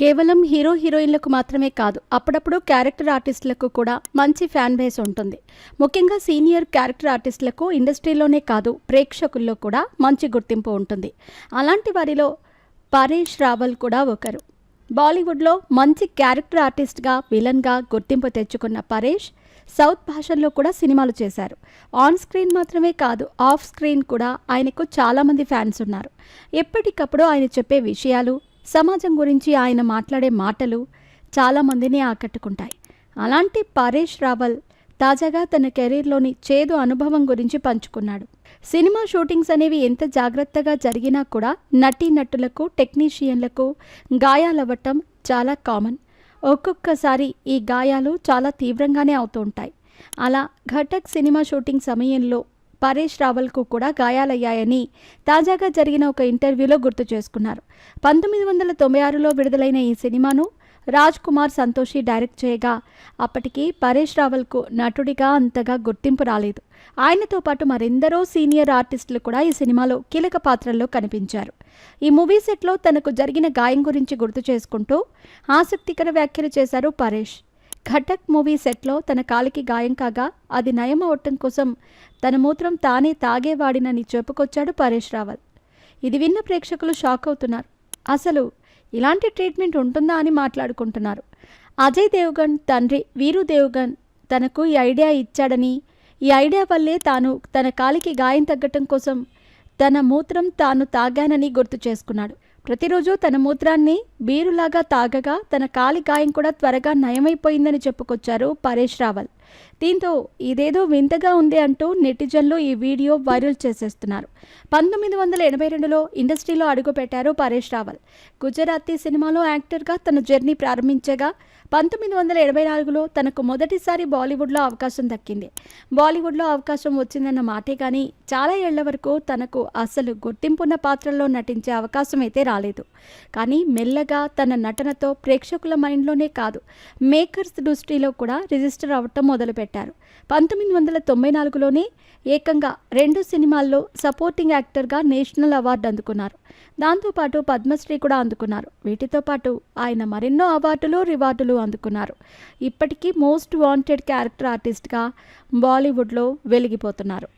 కేవలం హీరో హీరోయిన్లకు మాత్రమే కాదు అప్పుడప్పుడు క్యారెక్టర్ ఆర్టిస్టులకు కూడా మంచి ఫ్యాన్ బేస్ ఉంటుంది. ముఖ్యంగా సీనియర్ క్యారెక్టర్ ఆర్టిస్టులకు ఇండస్ట్రీలోనే కాదు ప్రేక్షకుల్లో కూడా మంచి గుర్తింపు ఉంటుంది. అలాంటి వారిలో పరేష్ రావల్ కూడా ఒకరు. బాలీవుడ్లో మంచి క్యారెక్టర్ ఆర్టిస్ట్గా విలన్గా గుర్తింపు తెచ్చుకున్న పరేష్ సౌత్ భాషల్లో కూడా సినిమాలు చేశారు. ఆన్ స్క్రీన్ మాత్రమే కాదు ఆఫ్ స్క్రీన్ కూడా ఆయనకు చాలామంది ఫ్యాన్స్ ఉన్నారు. ఎప్పటికప్పుడు ఆయన చెప్పే విషయాలు సమాజం గురించి ఆయన మాట్లాడే మాటలు చాలామందిని ఆకట్టుకుంటాయి. అలాంటి పరేష్ రావల్ తాజాగా తన కెరీర్లోని చేదు అనుభవం గురించి పంచుకున్నాడు. సినిమా షూటింగ్స్ అనేవి ఎంత జాగ్రత్తగా జరిగినా కూడా నటీనటులకు టెక్నీషియన్లకు గాయాలవ్వటం చాలా కామన్. ఒక్కొక్కసారి ఈ గాయాలు చాలా తీవ్రంగానే అవుతూ ఉంటాయి. అలా ఘటక్ సినిమా షూటింగ్ సమయంలో పరేష్ రావల్కు కూడా గాయాలయ్యాయని తాజాగా జరిగిన ఒక ఇంటర్వ్యూలో గుర్తు చేసుకున్నారు. పంతొమ్మిది వందల తొంభై ఆరులో విడుదలైన ఈ సినిమాను రాజ్ కుమార్ సంతోషి డైరెక్ట్ చేయగా అప్పటికి పరేష్ రావల్కు నటుడిగా అంతగా గుర్తింపు రాలేదు. ఆయనతో పాటు మరెందరో సీనియర్ ఆర్టిస్టులు కూడా ఈ సినిమాలో కీలక పాత్రల్లో కనిపించారు. ఈ మూవీ సెట్లో తనకు జరిగిన గాయం గురించి గుర్తు చేసుకుంటూ ఆసక్తికర వ్యాఖ్యలు చేశారు పరేష్. ఘటక్ మూవీ సెట్లో తన కాలికి గాయం కాగా అది నయం అవటం కోసం తన మూత్రం తానే తాగేవాడినని చెప్పుకొచ్చాడు పరేష్ రావల్ ఇది విన్న ప్రేక్షకులు షాక్ అవుతున్నారు. అసలు ఇలాంటి ట్రీట్మెంట్ ఉంటుందా అని మాట్లాడుకుంటున్నారు. అజయ్ దేవ్గణ్ తండ్రి వీరు దేవ్గణ్ తనకు ఈ ఐడియా ఇచ్చాడని ఈ ఐడియా వల్లే తాను తన కాలికి గాయం తగ్గటం కోసం తన మూత్రం తాను తాగానని గుర్తు చేసుకున్నాడు. ప్రతిరోజు తన మూత్రాన్ని బీరులాగా తాగగా తన కాలి గాయం కూడా త్వరగా నయమైపోయిందని చెప్పుకొచ్చారు పరేష్ రావల్. దీంతో ఇదేదో వింతగా ఉంది అంటూ నెటిజన్లు ఈ వీడియో వైరల్ చేసేస్తున్నారు. పంతొమ్మిది వందల ఎనభై రెండులో ఇండస్ట్రీలో అడుగుపెట్టారు పరేష్ రావల్. గుజరాతీ సినిమాలో యాక్టర్గా తన జర్నీ ప్రారంభించగా పంతొమ్మిది వందల ఎనభై నాలుగులో తనకు మొదటిసారి బాలీవుడ్లో అవకాశం దక్కింది. బాలీవుడ్లో అవకాశం వచ్చిందన్న మాటే కానీ చాలా ఏళ్ళ వరకు తనకు అసలు గుర్తింపున్న పాత్రల్లో నటించే అవకాశం అయితే రాలేదు. కానీ మెల్లగా తన నటనతో ప్రేక్షకుల మైండ్లోనే కాదు మేకర్స్ దృష్టిలో కూడా రిజిస్టర్ అవ్వటం మొదలుపెట్టారు. పంతొమ్మిది వందల తొంభై నాలుగులోనే ఏకంగా రెండు సినిమాల్లో సపోర్టింగ్ యాక్టర్గా నేషనల్ అవార్డు అందుకున్నారు. దాంతోపాటు పద్మశ్రీ కూడా అందుకున్నారు. వీటితో పాటు ఆయన మరెన్నో అవార్డులు రివార్డులు అందుకున్నారు. ఇప్పటికీ మోస్ట్ వాంటెడ్ క్యారెక్టర్ ఆర్టిస్ట్గా బాలీవుడ్లో వెలిగిపోతున్నారు.